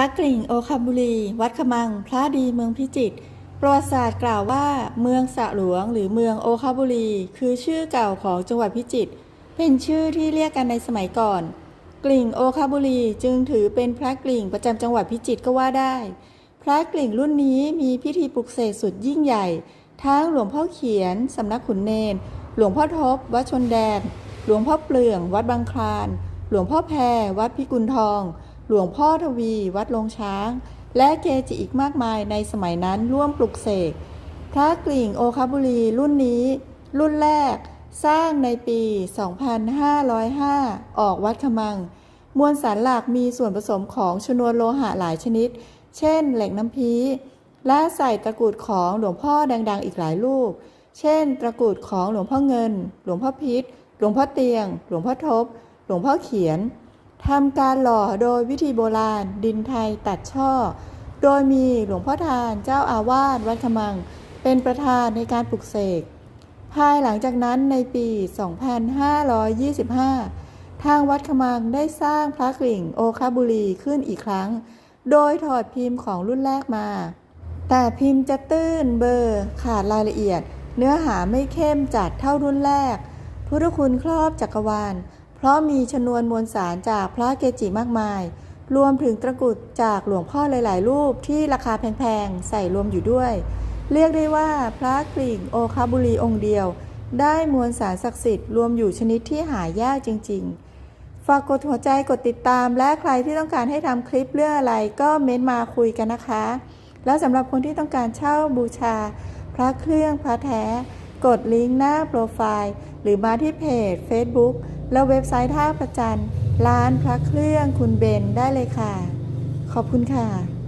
ระกริ่งโอคาบุรี วัดขมัง พระดีเมืองพิจิตรประวัติศาสตร์กล่าวว่า เมืองสระหลวง หรือเมืองโอคาบุรี คือชื่อเก่าของจังหวัดพิจิตรเป็นชื่อที่เรียกกันในสมัยก่อน กลิ่งโอคาบุรีจึงถือเป็นพระกลิ่งประจำจังหวัดพิจิตรก็ว่าได้ พระกลิ่งรุ่นนี้มีพิธีปลุกเสกสุดยิ่งใหญ่ ทั้งหลวงพ่อเขียนสำนักขุนเนน หลวงพ่อทบ วัดชนแดน หลวงพ่อเปลือง วัดบางคลาน หลวงพ่อแพรวัดพิกุลทอง หลวงพ่อทวี วัดลงช้าง และเกจิอีกมากมายในสมัยนั้นร่วมปลุกเสก พระกลิ่งโอคาบุรีรุ่นนี้ รุ่นแรกสร้างในปี 2505 ออกวัดขมัง มวลสารหลักมีส่วนผสมของชนวนโลหะหลายชนิด เช่น เหล็กน้ำพีและใส่ตะกรุดของหลวงพ่อดัง ๆ อีกหลายรูปเช่น ตะกรุดของหลวงพ่อเงิน หลวงพ่อพิษ หลวงพ่อเตียง หลวงพ่อทบ หลวงพ่อเขียน ทำการหล่อโดยวิธีโบราณ ดินไทยตัดช่อ โดยมีหลวงพ่อทานเจ้าอาวาสวัดขมัง เป็นประธานในการปลุกเสก ภายหลังจากนั้นในปี 2525 ทางวัดขมังได้สร้างพระกริ่งโอคาบุรีขึ้นอีกครั้ง โดยถอดพิมพ์ของรุ่นแรกมา แต่พิมพ์จะตื้นเบอร์ขาดรายละเอียด เนื้อหาไม่เข้มจัดเท่ารุ่นแรก พุทธคุณครอบจักรวาล เพราะมีชนวนมวลสารจากพระเกจิมากมาย รวมถึงตะกรุดจากหลวงพ่อหลาย ๆ รูปที่ราคาแพง ๆ ใส่รวมอยู่ด้วย เรียกได้ว่าพระกริ่งโอคาบุรีองค์เดียว ได้มวลสารศักดิ์สิทธิ์รวมอยู่ชนิดที่หายากจริง ๆ ฝากกดหัวใจกดติดตาม และใครที่ต้องการให้ทำคลิปเรื่องอะไรก็เม้นต์มาคุยกันนะคะ แล้วสำหรับคนที่ต้องการเช่าบูชา พระเครื่องพระแท้ กดลิงก์หน้าโปรไฟล์ หรือมาที่เพจ Facebook และเว็บไซต์ท่าประจันร้านพระเครื่องคุณเบนได้เลยค่ะ ขอบคุณค่ะ